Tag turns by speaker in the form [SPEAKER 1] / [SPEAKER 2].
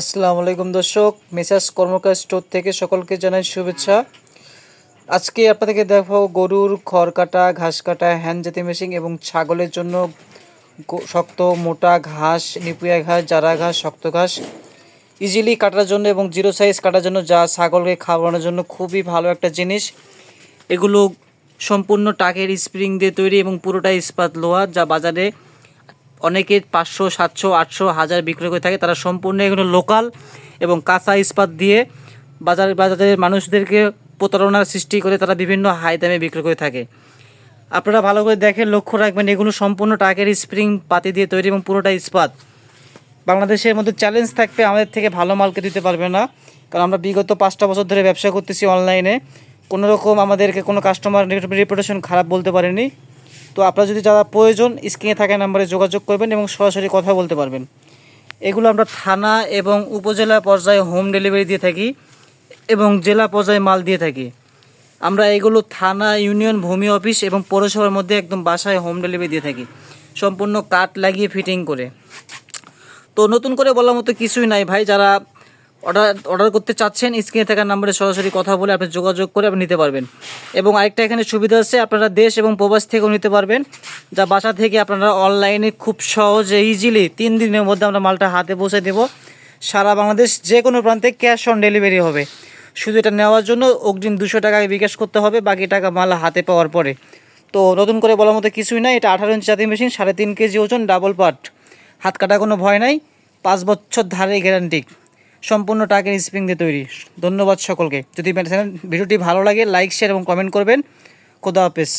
[SPEAKER 1] আসসালামু আলাইকুম দর্শক মেসার্স কর্মকার স্টোর থেকে সকলকে জানাই শুভেচ্ছা। আজকে আপনাদেরকে দেখো গরুর খড় কাটা, ঘাস কাটা, হ্যান্ড জাতি মেশিন এবং ছাগলের জন্য শক্ত মোটা ঘাস, নিপুয়া ঘাস, জারা ঘাস, শক্ত ঘাস। ইজিলি কাটার জন্য এবং জিরো সাইজ কাটার জন্য যা ছাগলকে খাওয়ানোর জন্য খুবই ভালো একটা জিনিস। এগুলো সম্পূর্ণ টাকের স্প্রিং দিয়ে তৈরি এবং পুরোটা ইস্পাত লোহা, যা বাজারে অনেকে পাঁচশো, সাতশো, আটশো, হাজার বিক্রয় করে থাকে। তারা সম্পূর্ণ এগুলো লোকাল এবং কাঁচা ইস্পাত দিয়ে বাজার, বাজারের মানুষদেরকে প্রতারণার সৃষ্টি করে তারা বিভিন্ন হাই দামে বিক্রয় করে থাকে। আপনারা ভালো করে দেখে লক্ষ্য রাখবেন, এগুলো সম্পূর্ণ টাকের স্প্রিং পাতি দিয়ে তৈরি এবং পুরোটা ইস্পাত। বাংলাদেশের মধ্যে চ্যালেঞ্জ থাকবে আমাদের থেকে ভালো মালকে দিতে পারবে না। কারণ আমরা বিগত পাঁচটা বছর ধরে ব্যবসা করতেছি অনলাইনে কোনো রকম আমাদেরকে কোনো কাস্টমার রেপুটেশন খারাপ বলতে পারেনি। তো আপনারা যদি যারা প্রয়োজন স্ক্রিনে থাকা নাম্বারে যোগাযোগ করবেন এবং সরাসরি কথা বলতে পারবেন। এগুলো আমরা থানা এবং উপজেলা পর্যায়ে হোম ডেলিভারি দিয়ে থাকি এবং জেলা পর্যায়ে মাল দিয়ে থাকি। আমরা এগুলো থানা ইউনিয়ন ভূমি অফিস এবং পৌরসভার মধ্যে একদম বাসায় হোম ডেলিভারি দিয়ে থাকি। সম্পূর্ণ কাট লাগিয়ে ফিটিং করে। তো নতুন করে বলার মতো কিছুই নাই ভাই, যারা অর্ডার অর্ডার করতে চাচ্ছেন, স্ক্রিনে থাকা নাম্বারে সরাসরি কথা বলে আপনি যোগাযোগ করে আপনি নিতে পারবেন। এবং আরেকটা এখানে সুবিধা আছে আপনারা দেশ এবং প্রবাস থেকেও নিতে পারবেন, যা বাসা থেকে আপনারা অনলাইনে খুব সহজে ইজিলি তিন দিনের মধ্যে আমরা মালটা হাতে পৌঁছে দেব। সারা বাংলাদেশ যে কোনো প্রান্তে ক্যাশ অন ডেলিভারি হবে। শুধু এটা নেওয়ার জন্য অগ্রিম দুশো টাকা বিকাশ করতে হবে, বাকি টাকা মাল হাতে পাওয়ার পরে। তো নতুন করে বলার মতো কিছুই নাই, এটা আঠারো ইঞ্চি জাতীয় মেশিন সাড়ে তিন কেজি ওজন ডাবল পার্ট হাত কাটা কোনো ভয় নাই, পাঁচ বছর ধারে গ্যারান্টি সম্পূর্ণ টাকের স্প্রিং দিয়ে তৈরি। ধন্যবাদ সকলকে। যদি ভিডিওটি ভালো লাগে লাইক শেয়ার এবং কমেন্ট করবেন। খোদা হাফেজ।